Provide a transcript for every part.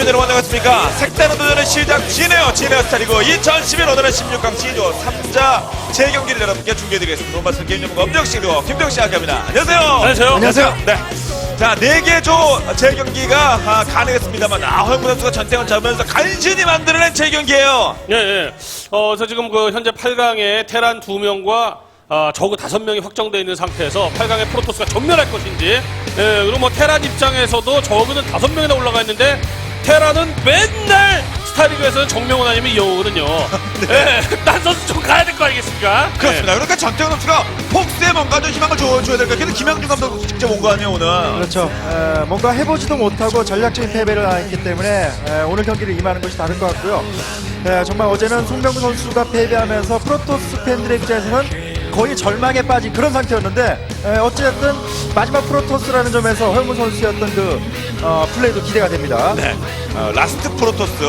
게임팬들을 환영했습니까? 색다른 도전의 시작 지네어 지네어 스타리그 2011 오늘은 16강 C조 3자 재경기를 여러분께 중계해드리겠습니다. 돈바스 게임 전문가 엄정씨 그리고 김정씨 함께합니다. 안녕하세요. 안녕하세요. 안녕하세요. 네. 자, 네개조 재경기가 아, 가능했습니다만 아, 허영무 선수가 전태원 잡으면서 간신히 만들어낸 재경기예요. 예, 예. 어, 저 지금 그 현재 8강에 테란 2명과 아, 저그 5명이 확정되어 있는 상태에서 8강에 프로토스가 전멸할 것인지, 예, 그리고 뭐 테란 입장에서도 저그는 5명이나 올라가 있는데, 테란은 맨날 스타리그에서는 정명훈 아니면 이영호거든요. 예, 딴 선수 좀 가야 될 거 아니겠습니까? 그렇습니다. 그러니까 전태원 선수가 폭스에 뭔가 좀 희망을 줘, 줘야 될것 같아요. 김영준 감독 직접 온 거 아니에요, 오늘. 그렇죠. 에, 뭔가 해보지도 못하고 전략적인 패배를 당했기 때문에 에, 오늘 경기를 임하는 것이 다른 것 같고요. 에, 정말 어제는 송병구 선수가 패배하면서 프로토스 팬들의 입장에서는 거의 절망에 빠진 그런 상태였는데 에, 어쨌든 마지막 프로토스라는 점에서 허영무 선수였던 그 어, 플레이도 기대가 됩니다. 네. 어, 라스트 프로토스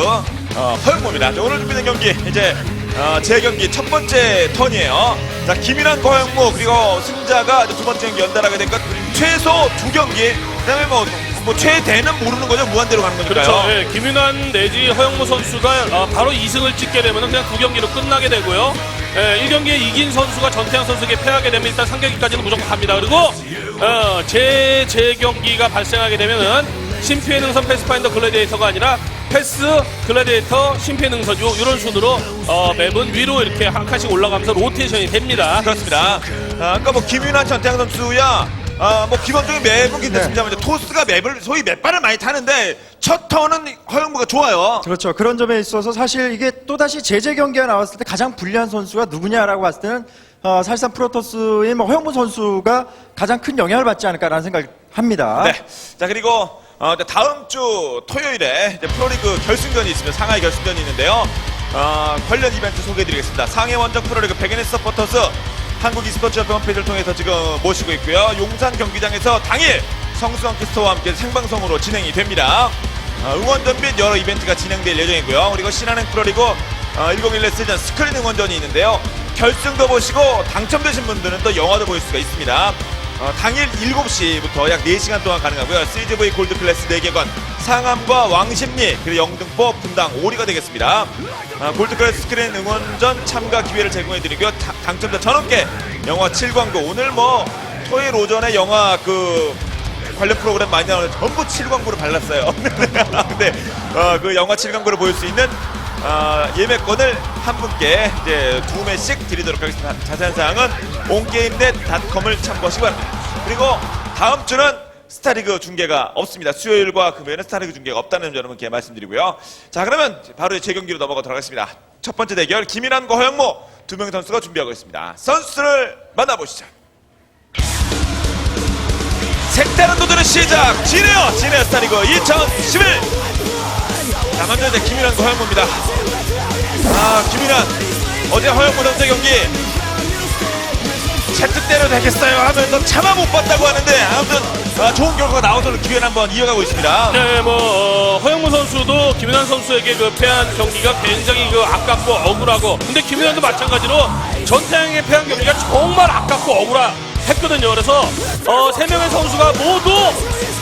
어, 허영무입니다. 자, 오늘 준비된 경기 이제 어, 제 경기 첫 번째 턴이에요. 자 김인환 허영무 그리고 승자가 이제 두 번째 경기 연달하게 된것 최소 두 경기. 그다음에 뭐, 뭐 최대는 모르는 거죠. 무한대로 가는 거니까요. 그렇죠. 예, 김윤환 내지 허영무 선수가 아, 바로 2승을 찍게 되면 그냥 두 경기로 끝나게 되고요. 예, 1경기에 이긴 선수가 전태양 선수에게 패하게 되면 일단 3경기까지는 무조건 갑니다. 그리고 어, 제, 제 경기가 발생하게 되면은 심피의 능선 패스파인더 글래디에이터가 아니라 패스 글래디에이터 심피의 능선주 이런 순으로 어, 맵은 위로 이렇게 한 칸씩 올라가면서 로테이션이 됩니다. 그렇습니다. 아, 아까 뭐 김윤환 전태양 선수야. 아, 뭐 기본적인 맵은 괜찮습니다만 이제 토스가 맵을 소위 맵발을 많이 타는데 첫 턴은 허영무가 좋아요. 그렇죠. 그런 점에 있어서 사실 이게 또다시 제재 경기가 나왔을 때 가장 불리한 선수가 누구냐라고 봤을 때는 어, 사실상 프로토스의 뭐 허영무 선수가 가장 큰 영향을 받지 않을까라는 생각을 합니다. 네. 자 그리고 어, 다음 주 토요일에 프로리그 결승전이 있으면 상하이 결승전이 있는데요. 어, 관련 이벤트 소개해드리겠습니다. 상해 원정 프로리그 백엔에스 서포터스 한국 e스포츠 협회 홈페이지를 통해서 지금 모시고 있고요. 용산 경기장에서 당일 성수원 키스터와 함께 생방송으로 진행이 됩니다. 어, 응원전 및 여러 이벤트가 진행될 예정이고요. 그리고 신한행 프로리그 어, 101 시즌 스크린 응원전이 있는데요. 결승도 보시고 당첨되신 분들은 또 영화도 볼 수가 있습니다. 어, 당일 7시부터 약 4시간 동안 가능하고요. CGV 골드 클래스 4개관, 상암과 왕십리, 그리고 영등포, 분당, 오리가 되겠습니다. 어, 골드 클래스 스크린 응원전 참가 기회를 제공해드리고요. 타- 당첨자 전원께 영화 7광고. 오늘 뭐 토요일 오전에 영화 그 관련 프로그램 많이 나오는데 전부 7광고를 발랐어요. 근데 어, 그 영화 7광고를 보일 수 있는 어, 예매권을 한 분께 이제 두 매씩 드리도록 하겠습니다. 자세한 사항은 온게임넷닷컴을 참고하시기 바랍니다. 그리고 다음 주는 스타리그 중계가 없습니다. 수요일과 금요일은 스타리그 중계가 없다는 점 여러분께 말씀드리고요. 자 그러면 바로 제 경기로 넘어가도록 하겠습니다. 첫 번째 대결 김인환과 허영모 두 명의 선수가 준비하고 있습니다. 선수를 만나보시죠. 색다른 도전의 시작. 지네어 지네어 스타리그 2011자 먼저 이제 김인환과 허영무입니다. 아 김인환. 어제 허영무 선수의 경기. 채뜻대로 되겠어요 하면서 차마 못 봤다고 하는데 아무튼 아, 좋은 결과가 나와서 기회를 한번 이어가고 있습니다. 네, 뭐 어, 허영무 선수도 김윤환 선수에게 그 패한 경기가 굉장히 그 아깝고 억울하고. 근데 김윤환도 마찬가지로 전태양의 패한 경기가 정말 아깝고 억울하 했거든요. 그래서 어, 세 명의 선수가 모두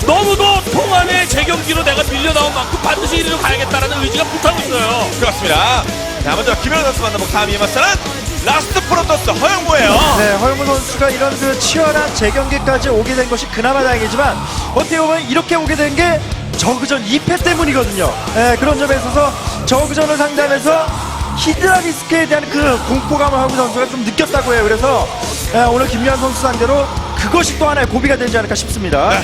너무도 통안의 재경기로 내가 밀려 나온 만큼 반드시 1위로 가야겠다라는 의지가 불타고 있어요. 그렇습니다 자 먼저 김인환 선수 만나보고 다음 이마스는 라스트 프로토스 허영무예요 네, 허영무 선수가 이런 그 치열한 재경기까지 오게 된 것이 그나마 다행이지만 어떻게 보면 이렇게 오게 된 게 저그전 2패 때문이거든요. 네, 그런 점에 있어서 저그전을 상대하면서 히드라 리스크에 대한 그 공포감을 허영무 선수가 좀 느꼈다고 해요. 그래서 네, 오늘 김유한 선수 상대로 그것이 또 하나의 고비가 되지 않을까 싶습니다.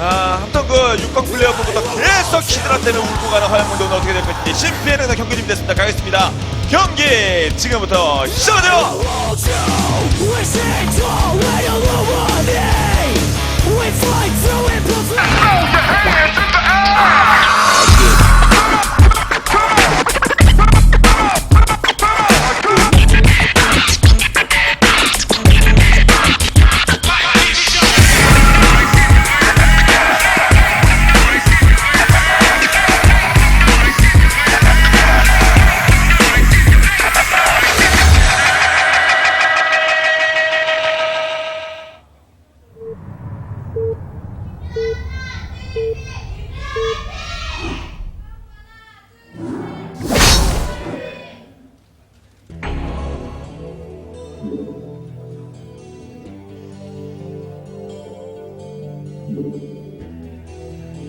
아, 아무튼 그 6강 플레이오프부터 계속 히드라 때문에 울고 가는 오늘 어떻게 될 것인지 심피해는 경기 준비됐습니다. 가겠습니다. 경기 지금부터 시작하죠. We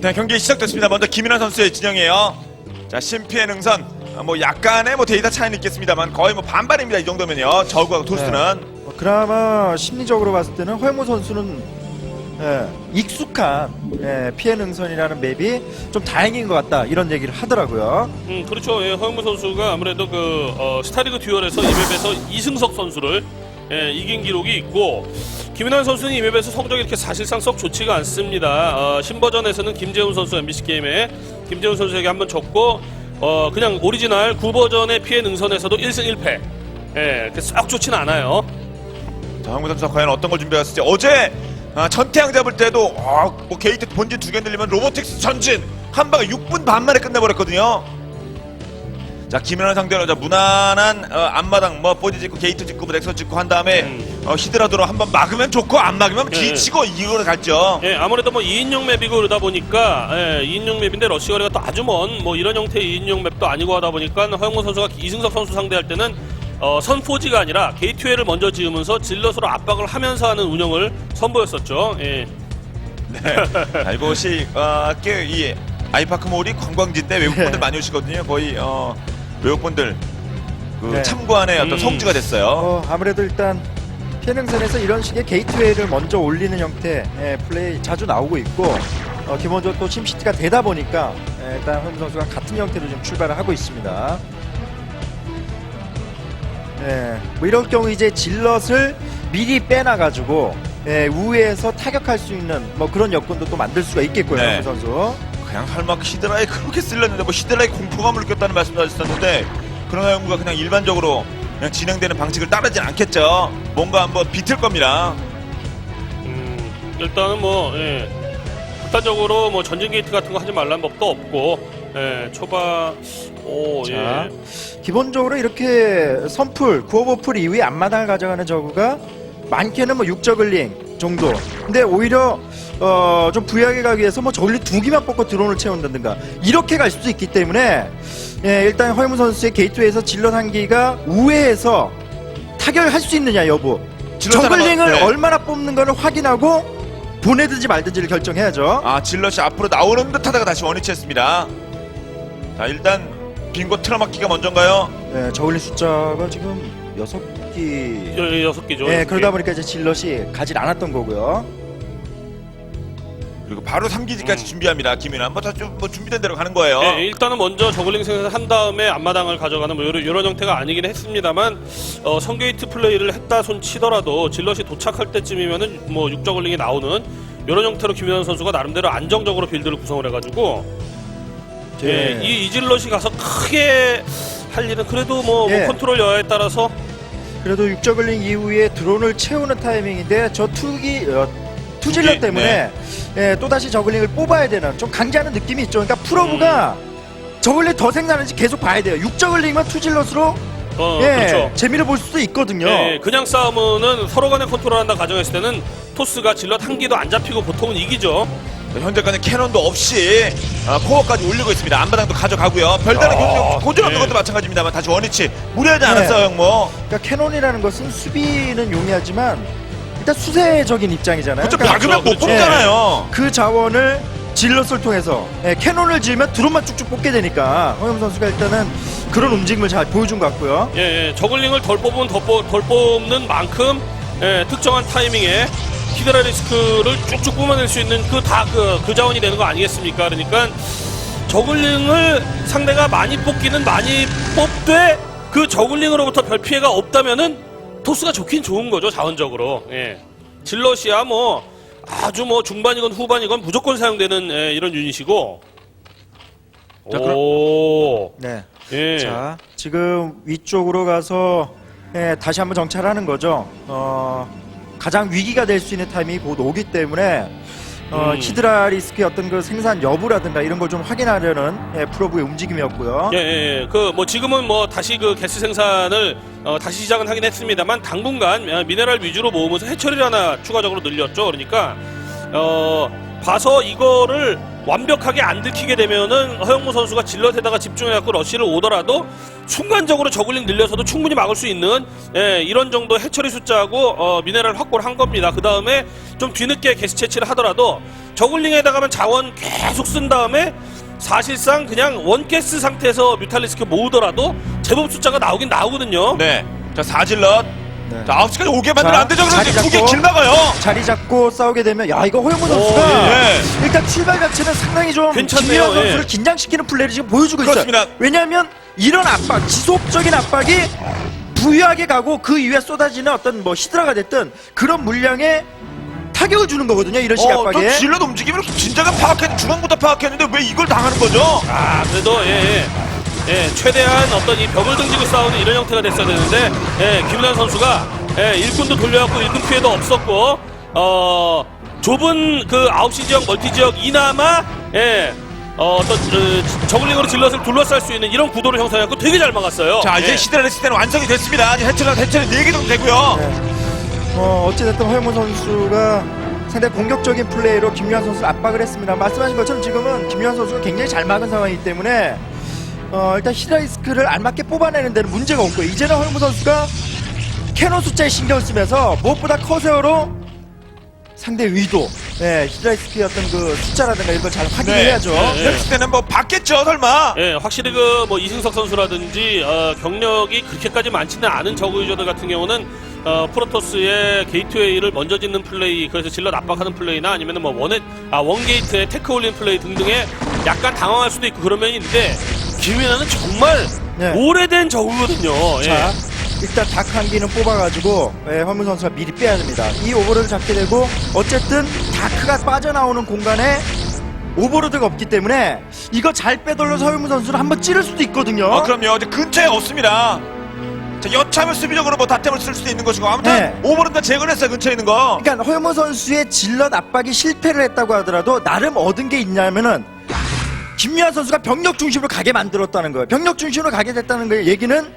네, 경기 시작됐습니다. 먼저 김인환 선수의 진영이에요. 자, 심피의 능선. 아, 뭐 약간의 뭐 데이터 차이는 있겠습니다만 거의 뭐 반반입니다. 이 정도면요. 저구하고 토스는. 어, 그나마 심리적으로 봤을 때는 허영무 선수는 예, 익숙한 예, 피해 능선이라는 맵이 좀 다행인 것 같다 이런 얘기를 하더라고요. 음, 그렇죠. 예, 허영무 선수가 아무래도 그 어, 스타리그 듀얼에서 이 맵에서 이승석 선수를 예, 이긴 기록이 있고 김인환 선수는 이 맵에서 성적이 이렇게 사실상 썩 좋지가 않습니다. 어, 신버전에서는 김재훈 선수 MBC 게임에 김재훈 선수에게 한번 졌고 어, 그냥 오리지널 9버전의 피해 능선에서도 1승 1패. 예, 그썩 좋지는 않아요. 자, 황구 선수가 과연 어떤 걸 준비했을지. 어제 아, 전태양 잡을 때도 아, 뭐 게이트 본진 두 개 늘리면 로보틱스 전진 한 방에 6분 반 만에 끝내버렸거든요. 자, 김연아 상대로 자 무난한 어, 앞마당 뭐 보디 짓고 게이트 짓고 뭐 넥선 짓고 한 다음에 음. 어, 히드라도로 한번 막으면 좋고 안 막으면 예, 뒤치고 이거로 갔죠. 예, 아무래도 뭐 2인용 맵이고 그러다 보니까 예, 2인용 맵인데 러시 거리가 또 아주 먼 뭐 이런 형태의 2인용 맵도 아니고 하다 보니까 허영무 선수가 이승석 선수 상대할 때는 어, 선포지가 아니라 게이트웨이를 먼저 지으면서 질럿으로 압박을 하면서 하는 운영을 선보였었죠. 예. 자, 이곳이 어, 꽤이 아이파크 몰이 관광지인데 외국분들 많이 오시거든요. 거의 어, 외국분들 그 네. 참관의 어떤 음. 성지가 됐어요. 어, 아무래도 일단 피해 능선에서 이런 식의 게이트웨이를 먼저 올리는 형태 예, 플레이 자주 나오고 있고 어, 기본적으로 또 심시티가 되다 보니까 예, 일단 허영무 선수가 같은 형태로 좀 출발을 하고 있습니다. 예, 뭐 이럴 경우 이제 질럿을 미리 빼놔가지고 예, 우회해서 타격할 수 있는 뭐 그런 여건도 또 만들 수가 있겠고요, 네. 허영무 선수. 그냥 설마 히드라에 그렇게 쓸렸는데 뭐 히드라에 공포감을 느꼈다는 말씀도 하셨었는데 그러나 연구가 그냥 일반적으로 그냥 진행되는 방식을 따르진 않겠죠. 뭔가 한번 비틀 겁니다. 음, 일단은 뭐 예. 극단적으로 뭐 전진 게이트 같은 거 하지 말라는 법도 없고 예, 초반 오 자, 예. 기본적으로 이렇게 선풀, 구호버풀 이후에 앞마당을 가져가는 저구가 많게는 뭐 육저글링 정도. 근데 오히려 어, 좀 부유하게 가기 위해서 뭐 저글링 두 개만 뽑고 드론을 채운다든가 이렇게 갈 수도 있기 때문에 예, 일단 허영무 선수의 게이트웨이에서 질럿 한 기가 우회해서 타격을 할수 있느냐 여부. 질럿 저글링을 하나만- 네. 얼마나 뽑는 거를 확인하고 보내든지 말든지를 결정해야죠. 아 질럿이 앞으로 나오는 듯하다가 다시 원위치했습니다. 자 일단 빙고 틀어막기가 먼저인가요? 예, 저글링 숫자가 지금 여섯 기. 여, 여- 여섯 개죠. 예, 여섯 그러다 개. 보니까 이제 질럿이 가질 않았던 거고요. 그리고 바로 3기지까지 음. 준비합니다. 김윤아 뭐 다 좀 뭐 준비된 대로 가는 거예요. 예, 일단은 먼저 저글링 생산한 다음에 앞마당을 가져가는 뭐 이런, 이런 형태가 아니긴 했습니다만 어, 성게이트 플레이를 했다 손 치더라도 질럿이 도착할 때쯤이면은 뭐 육저글링이 나오는 이런 형태로 김현현 선수가 나름대로 안정적으로 빌드를 구성을 해가지고 예, 예. 이 이질럿이 가서 크게 할 일은 그래도 뭐, 뭐 예. 컨트롤 여하에 따라서 그래도 육저글링 이후에 드론을 채우는 타이밍인데 저 투기 어, 투질럿 투기, 때문에 예, 또 다시 저글링을 뽑아야 되는 좀 강제하는 느낌이 있죠. 그러니까 프로브가 저글링 더 생산하는지 계속 봐야 돼요. 육 저글링만 투질럿으로 어, 예, 그렇죠. 재미를 볼 수도 있거든요. 예, 그냥 싸우면은 서로 간에 컨트롤한다 가정했을 때는 토스가 질럿 한 기도 안 잡히고 보통은 이기죠. 현재까지 캐논도 없이 아, 코어까지 올리고 있습니다. 안바당도 가져가고요. 별다른 아, 고전 없는 네. 것도 마찬가지입니다만 다시 원위치 무리하지 네. 않았어요, 뭐. 그러니까 캐논이라는 것은 수비는 용이하지만 일단 수세적인 입장이잖아요. 그렇죠. 그러니까 막으면 못 그렇죠. 뽑잖아요. 그 자원을 질럿을 통해서 예, 캐논을 지으면 드론만 쭉쭉 뽑게 되니까 허영 선수가 일단은 그런 움직임을 잘 보여준 것 같고요. 예, 예, 저글링을 덜 뽑으면 더 뽑- 덜 뽑는 만큼 예, 특정한 타이밍에 히드라 리스크를 쭉쭉 뿜어낼 수 있는 그다그그 자원이 되는 거 아니겠습니까? 그러니까 저글링을 상대가 많이 뽑기는 많이 뽑되 그 저글링으로부터 별 피해가 없다면은 토스가 좋긴 좋은 거죠 자원적으로. 예. 질럿이야 뭐 아주 뭐 중반이건 후반이건 무조건 사용되는 예, 이런 유닛이고. 자, 그럼- 오. 네. 예. 자, 지금 위쪽으로 가서 예, 다시 한번 정찰하는 거죠. 어, 가장 위기가 될 수 있는 타이밍이 곧 오기 때문에 어, 음. 히드라 리스크의 어떤 그 생산 여부라든가 이런 걸 좀 확인하려는 예, 프로브의 움직임이었고요. 예, 예, 예. 그, 뭐, 지금은 뭐, 다시 그 게스 생산을, 어, 다시 시작은 하긴 했습니다만, 당분간 어, 미네랄 위주로 모으면서 해처리를 하나 추가적으로 늘렸죠. 그러니까, 어, 봐서 이거를 완벽하게 안 들키게 되면은 허영무 선수가 질럿에다가 집중해갖고 러시를 오더라도 순간적으로 저글링 늘려서도 충분히 막을 수 있는 예, 이런 정도 해처리 숫자하고 어, 미네랄 확보를 한 겁니다. 그 다음에 좀 뒤늦게 게스 채취를 하더라도 저글링에다가만 자원 계속 쓴 다음에 사실상 그냥 원가스 상태에서 뮤탈리스크 모으더라도 제법 숫자가 나오긴 나오거든요. 네. 자, 사질럿. 네. 자, 9시까지 오게 만들면 자, 안 되죠. 그런데 자리 두개 잡고. 길 막아요. 자리 잡고 싸우게 되면 야 이거 허영무 선수가 예. 일단 출발 자체는 상당히 좀 괜찮네요, 김민환 선수를 예. 긴장시키는 플레이를 지금 보여주고 그렇습니다. 있어요. 왜냐하면 이런 압박, 지속적인 압박이 부유하게 가고 그 이후에 쏟아지는 어떤 뭐 히드라가 됐든 그런 물량에 타격을 주는 거거든요. 이런 식의 어, 또 압박에. 질럿 움직임을 진작에 파악했는데 중앙부터 파악했는데 왜 이걸 당하는 거죠? 아 그래도 예, 예. 예, 최대한 어떤 이 벽을 등지고 싸우는 이런 형태가 됐어야 되는데 예, 김윤환 선수가 예, 일꾼도 돌려갖고 일꾼 피해도 없었고 어 좁은 그 9시 지역 멀티 지역 이나마 예, 어, 어떤 어, 저글링으로 질럿을 둘러쌀 수 있는 이런 구도를 형성해갖고 되게 잘 막았어요. 자, 이제 예. 시드라레스 때는 완성이 됐습니다. 이제 해처리, 해처리 4개 정도 되고요. 어, 어찌됐든 허영무 선수가 상당히 공격적인 플레이로 김유한 선수를 압박을 했습니다. 말씀하신 것처럼 지금은 김유한 선수가 굉장히 잘 막은 상황이기 때문에 어, 일단 히드라이스크를 알맞게 뽑아내는 데는 문제가 없고 이제는 허영무 선수가 캐논 숫자에 신경을 쓰면서 무엇보다 커세어로 상대 의도, 네, 히드라이스크의 어떤 그 숫자라든가 이런 걸 잘 확인해야죠. 네, 네. 네. 때는 뭐 받겠죠, 설마. 예, 확실히 그 뭐 이승석 선수라든지 어, 경력이 그렇게까지 많지는 않은 저그 유저들 같은 경우는 어, 프로토스의 게이트웨이를 먼저 짓는 플레이, 그래서 질럿 압박하는 플레이나 아니면은 뭐 원에 아 원게이트에 테크 올린 플레이 등등에 약간 당황할 수도 있고 그런 면이 있는데 김민아는 정말 네. 오래된 저그거든요. 예. 자, 일단 닭 한 기는 뽑아가지고 예, 허문 선수가 미리 빼야 됩니다. 이 오버로드를 잡게 되고 어쨌든 다크가 빠져나오는 공간에 오버로드가 없기 때문에 이거 잘 빼돌려서 허문 선수를 한번 찌를 수도 있거든요. 어, 그럼요. 이제 근처에 없습니다. 자, 여차하면 수비적으로 뭐 다템을 쓸 수도 있는 것이고 아무튼 네. 오버는 다 제거했어요. 근처에 있는 거. 그러니까 허문 선수의 질럿 압박이 실패를 했다고 하더라도 나름 얻은 게 있냐면은 김미아 선수가 병력 중심으로 가게 만들었다는 거예요. 병력 중심으로 가게 됐다는 거예요. 얘기는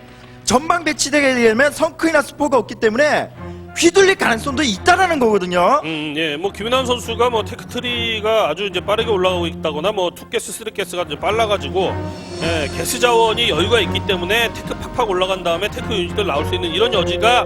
전방 배치되게 되면 성크이나 스포가 없기 때문에 휘둘릴 가능성도 있다라는 거거든요. 음, 예, 뭐 김윤환 선수가 뭐 테크트리가 아주 이제 빠르게 올라가고 있다거나 뭐 투게스, 쓰리게스가 이제 빨라가지고 예, 게스 자원이 여유가 있기 때문에 테크 팍팍 올라간 다음에 테크 유닛들 나올 수 있는 이런 여지가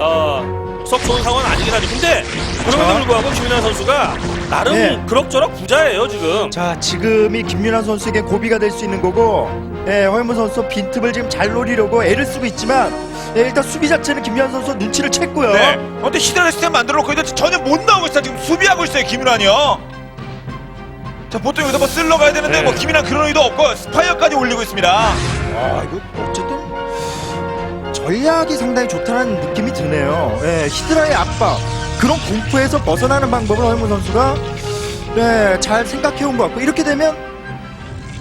어, 썩 좋은 상황은 아니긴 하죠. 근데 그럼에도 불구하고 김윤환 선수가 나름 네. 그럭저럭 부자예요 지금. 자, 지금이 김윤환 선수에게 고비가 될 수 있는 거고, 예, 허영무 선수 빈틈을 지금 잘 노리려고 애를 쓰고 있지만, 예, 일단 수비 자체는 김윤환 선수 눈치를 챘고요. 네. 어, 근데 시드라레스 때 만들어 놓고 있는데 전혀 못 나오고 있어요. 지금 수비하고 있어요. 김윤환이요. 자, 보통 여기서 뭐 쓸러 가야 되는데 네. 뭐 김윤환 그런 의도 없고 스파이어까지 올리고 있습니다. 아, 이거 어쨌든 전략이 상당히 좋다는 느낌이 드네요. 예, 히드라의 압박, 그런 공포에서 벗어나는 방법을 허영무 선수가 네, 잘 생각해 온 것 같고, 이렇게 되면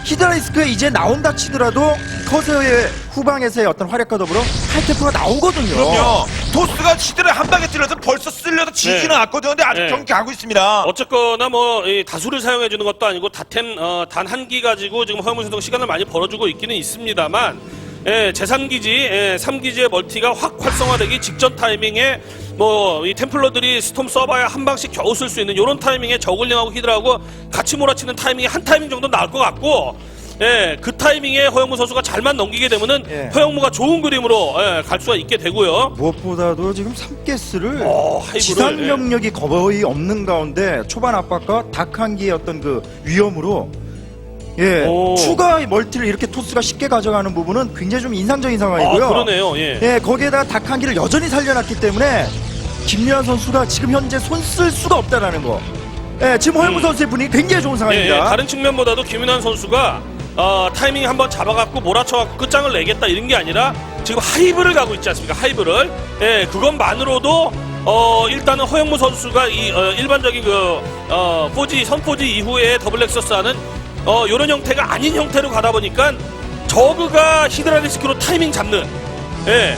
히드라이스크에 이제 나온다 치더라도 커세어의 후방에서의 어떤 활약과 더불어 하이테프가 나오거든요. 그럼요. 토스가 시드를 한 방에 찔러서 벌써 쓸려서 지지는 네. 않거든요. 근데 아직 네. 경기 하고 있습니다. 어쨌거나 뭐 이 다수를 사용해 주는 것도 아니고 다템 어, 단한 기 가지고 지금 허영무 선수가 시간을 많이 벌어주고 있기는 있습니다만 예, 제3기지, 예, 3기지의 멀티가 확 활성화되기 직전 타이밍에 뭐 이 템플러들이 스톰 써봐야 한 방씩 겨우 쓸 수 있는 이런 타이밍에 저글링하고 히드라하고 같이 몰아치는 타이밍이 한 타이밍 정도 나올 것 같고 예, 그 타이밍에 허영무 선수가 잘만 넘기게 되면은 예. 허영무가 좋은 그림으로 예, 갈 수가 있게 되고요. 무엇보다도 지금 3개스를 어, 하이브를, 지상 예. 병력이 거의 없는 가운데 초반 압박과 닭한기의 어떤 그 위험으로 예 오. 추가 멀티를 이렇게 토스가 쉽게 가져가는 부분은 굉장히 좀 인상적인 아, 상황이고요. 그러네요. 예. 예 거기에다가 닭한 기를 여전히 살려놨기 때문에 김유한 선수가 지금 현재 손 쓸 수가 없다라는 거. 예 지금 허영무 음. 선수의 분위기 굉장히 좋은 예, 상황입니다. 예, 다른 측면보다도 김윤환 선수가 어, 타이밍 한번 잡아갖고 몰아쳐갖고 끝장을 내겠다 이런 게 아니라 지금 하이브를 가고 있지 않습니까? 하이브를. 예, 그것만으로도 어, 일단은 허영무 선수가 이 어, 일반적인 그 어, 포지 선포지 이후에 더블 렉서스 하는 어, 이런 형태가 아닌 형태로 가다 보니까 저그가 히드라리스크로 타이밍 잡는 예.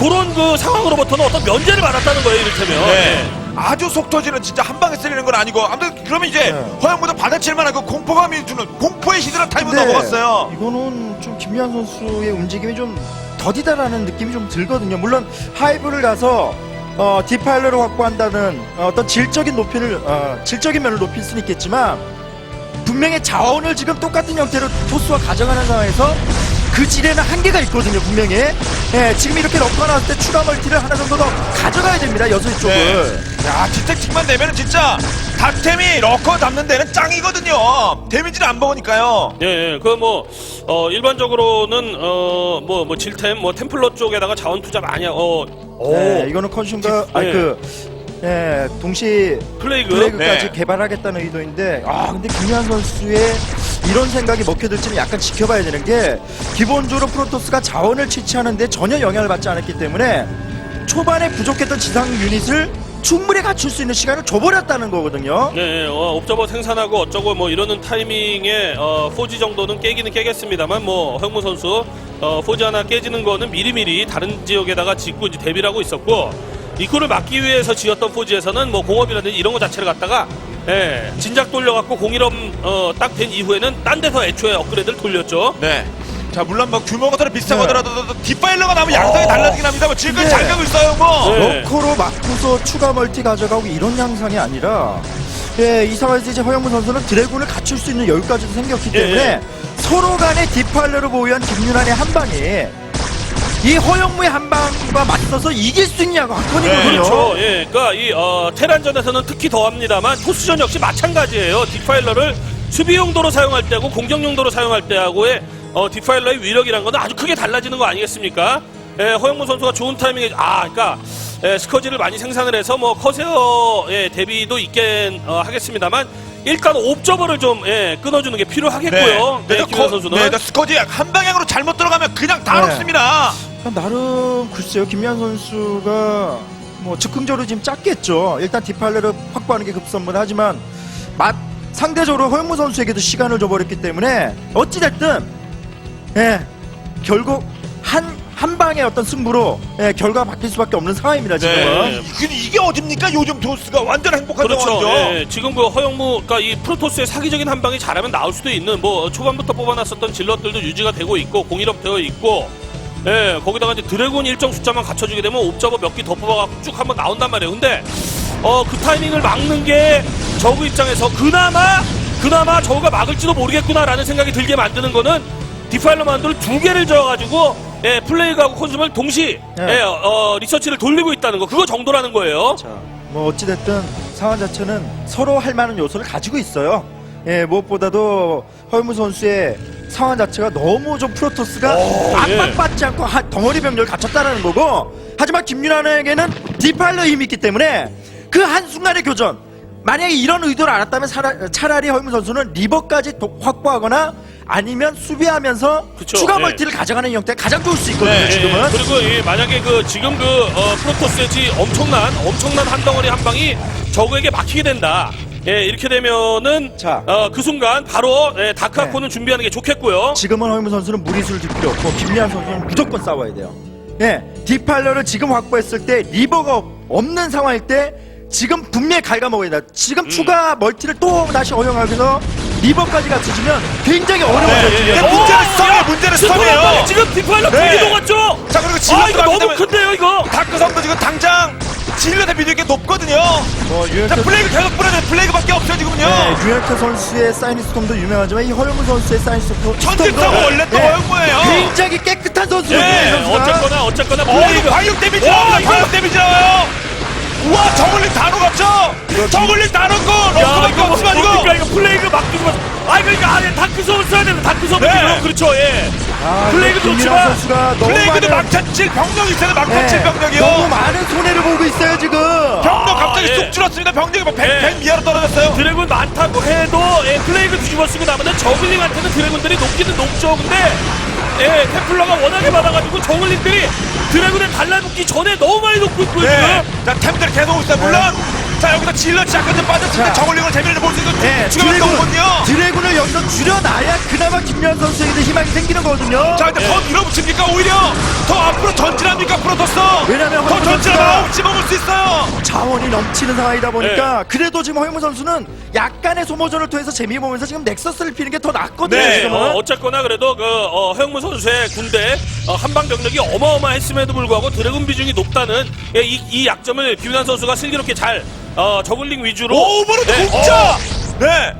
그런 그 상황으로부터는 어떤 면제를 받았다는 거예요, 이를테면. 네. 예. 아주 속 터지는 진짜 한 방에 쓰리는 건 아니고 아무튼 그러면 이제 네. 허영무도 받아칠 만한 그 공포감이 주는 공포의 히드라 타임은 근데 넘어갔어요. 이거는 좀 김유한 선수의 움직임이 좀 더디다라는 느낌이 좀 들거든요. 물론 하이브를 가서 어, 디파일러를 확보한다는 어, 떤 질적인 높이를 어, 질적인 면을 높일 수는 있겠지만 분명히 자원을 지금 똑같은 형태로 토스와 가져가는 상황에서 그 질에는 한계가 있거든요, 분명히. 예, 지금 이렇게 럭커 나왔을 때 추가 멀티를 하나 정도 더 가져가야 됩니다, 여섯 쪽을. 네. 야, 디텍팅만 되면은 진짜 닥템이 러커 잡는 데는 짱이거든요. 데미지를 안 먹으니까요. 예, 예. 그 뭐 어, 일반적으로는 어 뭐 뭐 질템 뭐 템플러 쪽에다가 자원 투자 많이 하- 어 오. 네, 이거는 컨슘과 아니 네. 그 예, 동시 플레이그. 플레이그까지 네. 개발하겠다는 의도인데 아 근데 김유한 선수의 이런 생각이 먹혀들지는 약간 지켜봐야 되는 게 기본적으로 프로토스가 자원을 채취하는데 전혀 영향을 받지 않았기 때문에 초반에 부족했던 지상 유닛을 충분히 갖출 수 있는 시간을 줘버렸다는 거거든요. 네, 어, 옵저버 생산하고 어쩌고 뭐 이러는 타이밍에 어, 포지 정도는 깨기는 깨겠습니다만 뭐 허영무 선수 어, 포지 하나 깨지는 거는 미리미리 다른 지역에다가 짓고 이제 대비를 하고 있었고 이코를 막기 위해서 지었던 포지에서는 뭐 공업이라든지 이런 거 자체를 갖다가 예, 진작 돌려갖고 공일업 어, 딱 된 이후에는 딴 데서 애초에 업그레이드를 돌렸죠. 네. 자, 물론 뭐 규모가 서로 비슷하고 네. 하더라도 뒷파일러가 나면 양상이 어. 달라지긴 합니다. 뭐 지금까지 네. 잘 가고 있어요, 뭐. 네. 러커로 막고서 추가 멀티 가져가고 이런 양상이 아니라 예, 이 상황에서 이제 허영무 선수는 드래곤을 갖출 수 있는 여유까지도 생겼기 예, 때문에 예. 서로 간의 뒷팔레로 보유한 김윤환의 한 방이 이 허영무의 한 방과 맞서서 이길 수 있냐고 관건이거든요. 그렇죠. 예, 그러니까 이 어, 테란전에서는 특히 더합니다만 토스전 역시 마찬가지예요. 디파일러를 수비 용도로 사용할 때하고 공격 용도로 사용할 때하고의 어, 디파일러의 위력이란 건 아주 크게 달라지는 거 아니겠습니까? 예, 허영무 선수가 좋은 타이밍에 아, 그러니까 예, 스커지를 많이 생산을 해서 뭐 커세어의 대비도 있긴 어, 하겠습니다만 일단 옵저버를 좀 예, 끊어주는 게 필요하겠고요. 네, 네, 김현 선수는. 네, 네, 스커지 한 방향으로 잘못 들어가면 그냥 다 네. 놓습니다. 나름 글쎄요 김미한 선수가 뭐 즉흥적으로 지금 짰겠죠. 일단 디팔레를 확보하는 게 급선무는 하지만 맛 상대적으로 허영무 선수에게도 시간을 줘버렸기 때문에 어찌 됐든 예 결국 한 한 방의 어떤 승부로 예, 결과가 바뀔 수밖에 없는 상황입니다 지금은. 네. 근데 이게 어딥니까? 요즘 도스가 완전 행복한 그렇죠. 상황이죠. 예, 지금 그 허영무, 그러니까 이 프로토스의 사기적인 한 방이 잘하면 나올 수도 있는 뭐 초반부터 뽑아놨었던 질럿들도 유지가 되고 있고 공일업 되어 있고. 예, 거기다가 이제 드래곤 일정 숫자만 갖춰주게 되면 옵저버 몇 개 더 뽑아갖고 쭉 한번 나온단 말이에요. 근데 어 그 타이밍을 막는 게 저그 입장에서 그나마 그나마 저우가 막을지도 모르겠구나라는 생각이 들게 만드는 거는 디파일러 만두를 두 개를 저어가지고 예, 플레이하고 콘숨을 동시 네. 예, 어, 리서치를 돌리고 있다는 거 그거 정도라는 거예요. 자, 뭐 어찌됐든 상황 자체는 서로 할 만한 요소를 가지고 있어요. 예, 무엇보다도 허유무 선수의 상황 자체가 너무 좀 프로토스가 오, 압박받지 않고 하- 덩어리 병력을 갖췄다는 거고 하지만 김윤환에게는 디팔러 힘이 있기 때문에 그 한순간의 교전 만약에 이런 의도를 알았다면 차라, 차라리 허유무 선수는 리버까지 도- 확보하거나 아니면 수비하면서 그쵸, 추가 예. 멀티를 가져가는 형태가 가장 좋을 수 있거든요 네, 지금은 예, 그리고 이 만약에 그 지금 그 어, 프로토스의 지 엄청난 엄청난 한 덩어리 한 방이 저그에게 막히게 된다. 예, 이렇게 되면은 자. 어, 그 순간 바로 예, 다크아코는 준비하는 게 좋겠고요. 지금은 허영무 선수는 무리수를 둘 필요 없고 김미한 선수는 무조건 싸워야 돼요. 예, 디팔러를 지금 확보했을 때 리버가 없- 없는 상황일 때 지금 분명히 갉아먹어야 돼. 지금 추가 멀티를 또 다시 허용하면서 리버까지 갖춰주면 굉장히 어려워져요. 예, 지금. 예. 근데 문제는 오, 스톱이에요, 야, 문제는 스톱 스톱이에요. 한 방에 지금 디파일러 네. 두개 녹았죠. 자, 그리고 아 질럿 이거 너무 때문에 큰데요 이거. 지금 당장 질럿의 비중이 높거든요. 뭐 자, 유현태, 플레이그 계속 뿌려야 돼. 플레이그밖에 없어요, 지금은요. 네, 유현태 선수의 사이니스톰도 유명하지만 이 허영무 선수의 사이니스톰도 천직성 원래 또 허영무예요. 굉장히 깨끗한 선수거든요. 이 예. 어쨌거나 어쨌거나 어, 이거 플레이가 과육 데미지 나와요. 이거- 과육 데미지 나와요. 우와, 저글링 다 녹았죠? 저글링 다 녹고, 이거 없지만 이거. 뭡니까 이거 플레이그 막기만. 아 이거 이거 안에 다크솜을 써야 되는 다크솜을 네. 그렇죠 예. 아, 플레이그 좋지만 플레이그도 막차칠 병력이 있어요. 네, 막차칠 병력이요. 너무 많은 손해를 보고 있어요 지금. 병력 갑자기 아, 예. 쑥 줄었습니다. 병력이 막 100, 예. 100 미하로 떨어졌어요. 드래곤 많다고 해도 예, 플레이그 뒤집어 쓰고 나면은 저글링한테는 드래곤들이 높기는 높죠. 근데 예, 테플러가 워낙에 많아가지고 저글링들이 드래곤에 달라붙기 전에 너무 많이 높고 있고요. 네. 지금. 자, 템들 계속 오고 있어요. 물론. 자, 여기서 좀 빠졌을 때 자. 저글링을 재미를 볼수 있는 네, 드래곤, 나오거든요. 드래곤을 여기서 줄여놔야 그나마 김미환 선수에게도 희망이 생기는 거거든요. 자, 근데 더 밀어붙입니까? 오히려 더 앞으로 전진합니까? 프로토스? 왜냐면 더 황금 전진하면 선수가- 아홉 집 먹을 수 있어요. 자원이 넘치는 상황이다 네. 보니까 그래도 지금 허영무 선수는 약간의 소모전을 통해서 재미 보면서 지금 넥서스를 피는 게 더 낫거든요. 네, 지금은. 어, 어쨌거나 그래도 그 어, 허영무 선수의 군대 어, 한방 병력이 어마어마했음에도 불구하고 드래곤 비중이 높다는 예, 이, 이 약점을 김윤환 선수가 슬기롭게 잘 어, 저글링 위주로 오버로드 네, 공짜! 어, 네.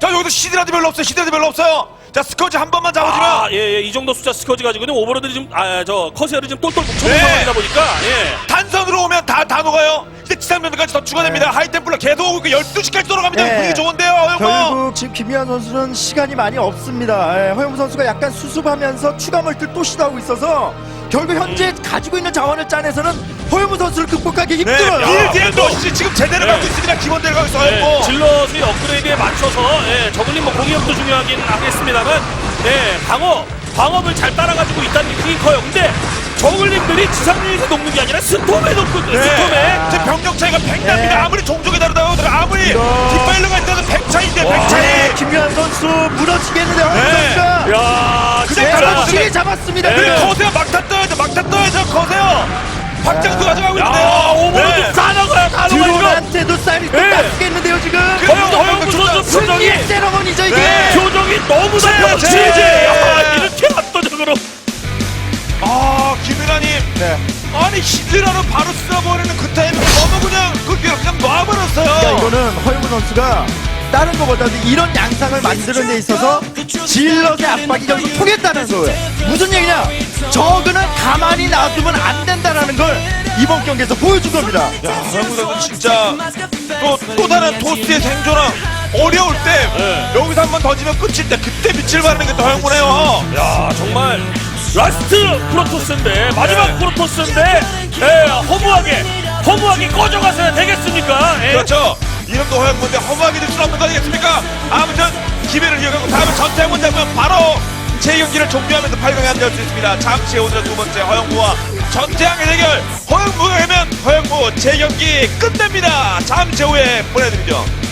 자, 여기서 시드라도 별로 없어요. 시드라도 별로 없어요. 자 스커지 한 번만 잡아주면 아, 예, 예, 이 정도 숫자 스커지 가지고는 오버로드를 좀, 아, 저, 커세어를 좀 똘똘 뭉쳐놓은 네. 상황이다 보니까, 예. 단선으로 오면 다 다 녹아요. 이제 지상면까지 더 추가됩니다. 하이템플러 계속 오고 있고 12시까지 돌아갑니다. 네. 분위기 좋은데요. 허영무. 결국 지금 김미환 선수는 시간이 많이 없습니다. 예, 허영무 선수가 약간 수습하면서 추가 멀티를 또 시도하고 있어서 결국 현재 가지고 있는 자원을 짜내서는 허영무 선수를 극복하기 네, 힘들어요. 빌드에도 지금 제대로 네. 가고 있습니다. 기본대로 가고 있어요. 예, 허영무. 질럿의 업그레이드에 맞춰서 예, 저글링 뭐 공격도 중요하긴 하겠습니다만 예, 방어 방업을 잘 따라가지고 있다는 느낌이 커요. 근데 저글링들이 지상률에서 녹는 게 아니라 스톰에 녹거든. 네. 스톰에. 지금 병력 차이가 100납니다. 네. 아무리 종족이 다르다고 하더라도 아무리 뒷발로가 있다도 100 차이인데 와. 100 차이. 네, 김미환 선수 무너지겠는데 허영무 네. 선수가 야, 그냥 진짜. 가만히 확실히 잡았습니다. 네. 그리고 막 확장도 가져가고 야, 있는데요. 오버로드 네. 다 나가요. 다 나가 이거. 드론한테도 사이리 또 네. 땄겠는데요 지금. 허영 허영 선수 표정이 승리의 세러머니죠 이게. 네. 표정이 너무 네, 나쁘지. 네. 야, 이렇게 압도적으로. 아 김윤아님. 네. 아니 히드라로 바로 쏴버리는 그 타이밍 너무 그냥 그 그냥 놔버렸어요. 그러니까 이거는 허영무 선수가 다른 것보다도 이런 양상을 만드는 데 있어서 질럿의 압박이 결국 통했다는 거예요. 무슨 얘기냐? 저그는 가만히 놔두면 안 된다라는 걸 이번 경기에서 보여준 겁니다. 야, 선수 진짜 또, 또 다른 토스의 생존함 어려울 때 네. 여기서 한번 던지면 끝일 때 그때 빛을 발하는 게또 허영무네요. 야 정말 라스트 프로토스인데 마지막 네. 프로토스인데 예, 허무하게 허무하게 꺼져가서야 되겠습니까? 예. 그렇죠. 이름도 허영무인데 허무하게 될 수는 없는 거 아니겠습니까? 아무튼 기회를 이어가고 다음에 전태문 잡으면 바로 제 경기를 종료하면서 8강에 합류할 수 있습니다. 잠시 후 오늘의 두 번째 허영무와 전태양의 대결 허영무가 하면 허영무 제 경기 끝냅니다. 잠시 후에 보내드리죠.